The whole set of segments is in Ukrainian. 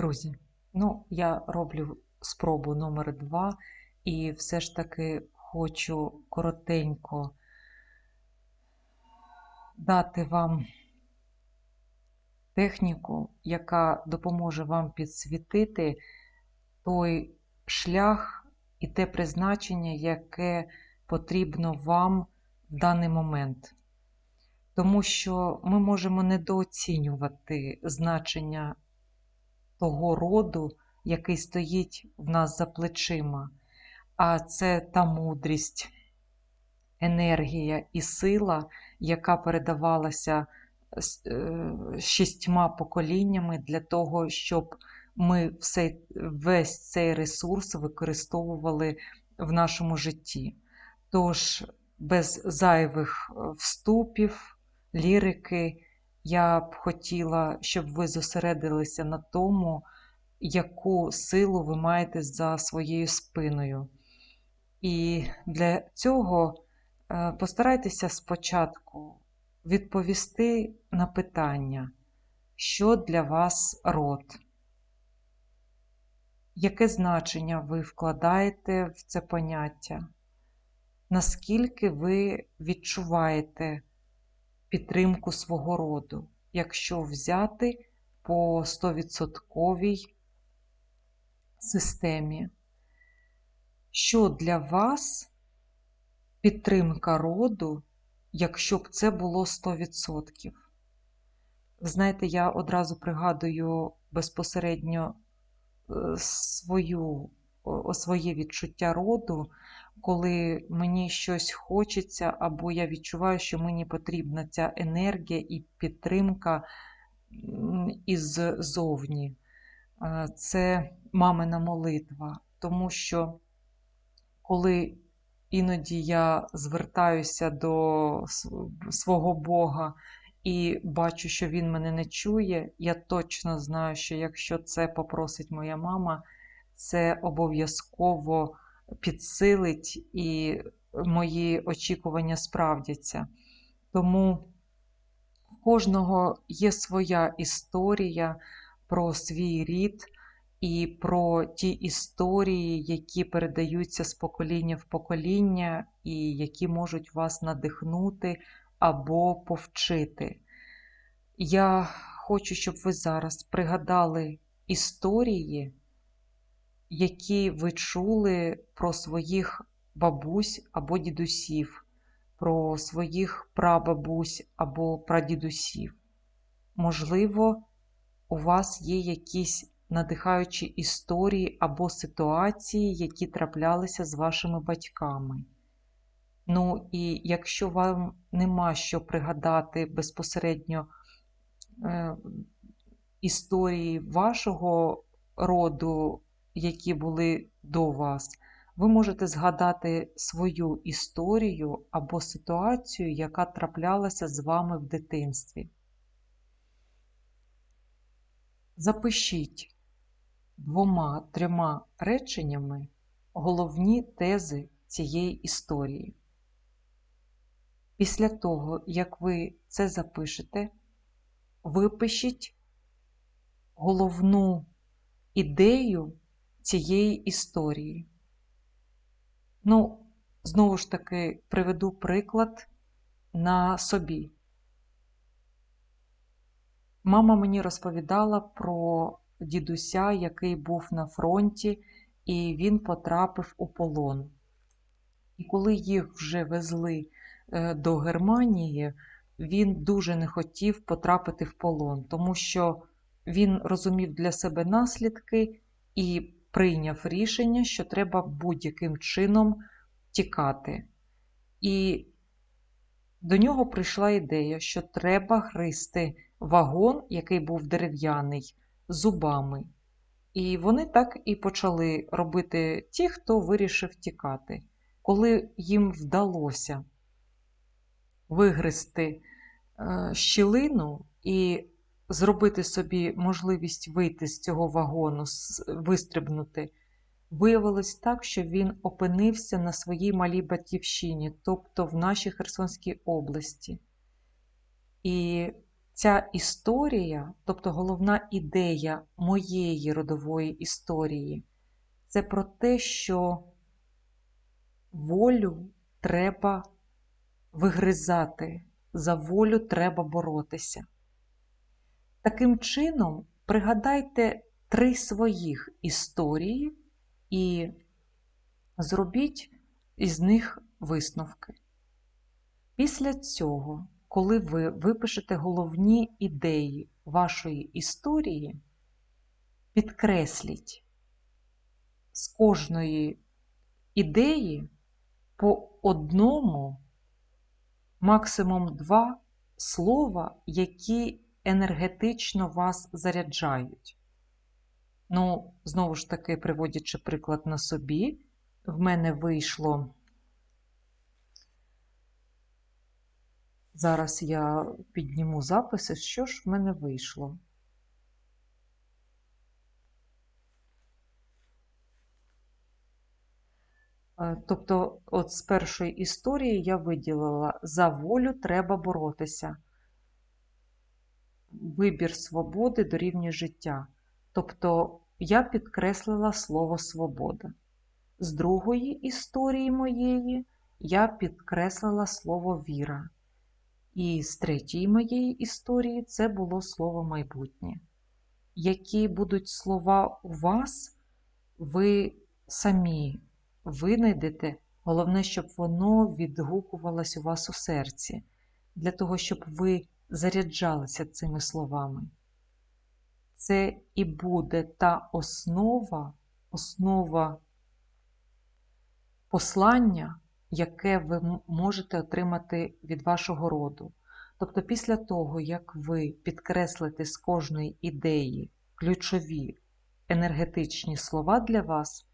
Друзі, ну, я роблю спробу номер два, і все ж таки хочу коротенько дати вам техніку, яка допоможе вам підсвітити той шлях і те призначення, яке потрібно вам в даний момент. Тому що ми можемо недооцінювати значення того роду, який стоїть в нас за плечима. А це та мудрість, енергія і сила, яка передавалася е, шістьма поколіннями для того, щоб ми все, весь цей ресурс використовували в нашому житті. Тож, без зайвих е, вступів, лірики, я б хотіла, щоб ви зосередилися на тому, яку силу ви маєте за своєю спиною. І для цього е, постарайтеся спочатку відповісти на питання, що для вас род, яке значення ви вкладаєте в це поняття, наскільки ви відчуваєте підтримку свого роду, якщо взяти по 100% системі. Що для вас підтримка роду, якщо б це було 100%? Знаєте, я одразу пригадую безпосередньо е, свою, своє відчуття роду, коли мені щось хочеться, або я відчуваю, що мені потрібна ця енергія і підтримка іззовні. Це мамина молитва, тому що коли іноді я звертаюся до свого Бога і бачу, що Він мене не чує, я точно знаю, що якщо це попросить моя мама, це обов'язково підсилить і мої очікування справдяться. Тому в кожного є своя історія про свій рід і про ті історії, які передаються з покоління в покоління, і які можуть вас надихнути або повчити. Я хочу, щоб ви зараз пригадали історії, які ви чули про своїх бабусь або дідусів, про своїх прабабусь або прадідусів. Можливо, у вас є якісь надихаючі історії або ситуації, які траплялися з вашими батьками. Ну, і якщо вам нема що пригадати безпосередньо е, історії вашого роду, які були до вас, ви можете згадати свою історію або ситуацію, яка траплялася з вами в дитинстві. Запишіть двома-трьома реченнями головні тези цієї історії. Після того, як ви це запишете, випишіть головну ідею цієї історії. Ну, знову ж таки, приведу приклад на собі. Мама мені розповідала про дідуся, який був на фронті, і він потрапив у полон. І коли їх вже везли е, до Германії, він дуже не хотів потрапити в полон, тому що він розумів для себе наслідки і прийняв рішення, що треба будь-яким чином тікати. І до нього прийшла ідея, що треба гристи вагон, який був дерев'яний, зубами. І вони так і почали робити ті, хто вирішив тікати. Коли їм вдалося вигризти е, щілину і зробити собі можливість вийти з цього вагону, вистрибнути, виявилось так, що він опинився на своїй малій батьківщині, тобто в нашій Херсонській області. І ця історія, тобто головна ідея моєї родової історії, це про те, що волю треба вигризати, за волю треба боротися. Таким чином, пригадайте три своїх історії і зробіть із них висновки. Після цього, коли ви випишете головні ідеї вашої історії, підкресліть з кожної ідеї по одному, максимум два слова, які енергетично вас заряджають. Ну, знову ж таки, приводячи приклад на собі, в мене вийшло. Зараз я підніму записи, що ж в мене вийшло. Е, тобто, от з першої історії я виділила за волю треба боротися. Вибір свободи дорівнює життя. Тобто я підкреслила слово свобода. З другої історії моєї я підкреслила слово віра. І з третьої моєї історії це було слово майбутнє. Які будуть слова у вас, ви самі винайдете, головне, щоб воно відгукувалось у вас у серці, для того, щоб ви заряджалися цими словами. Це і буде та основа, основа послання, яке ви можете отримати від вашого роду. Тобто, після того, як ви підкреслите з кожної ідеї ключові енергетичні слова для вас,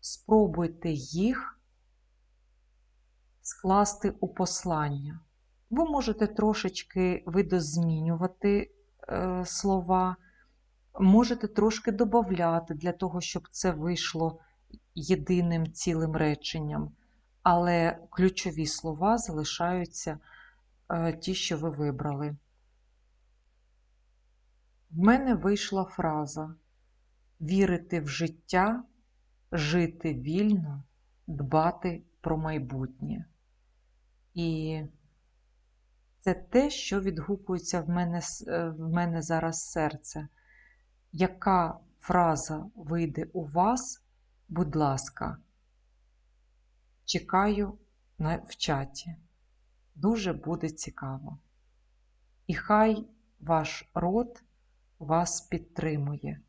спробуйте їх скласти у послання. Ви можете трошечки видозмінювати е, слова, можете трошки додати для того, щоб це вийшло єдиним цілим реченням, але ключові слова залишаються е, ті, що ви вибрали. В мене вийшла фраза вірити в життя, жити вільно, дбати про майбутнє. І це те, що відгукується в мене е, в мене зараз серце. Яка фраза вийде у вас, будь ласка, чекаю в чаті. Дуже буде цікаво. І хай ваш род вас підтримує.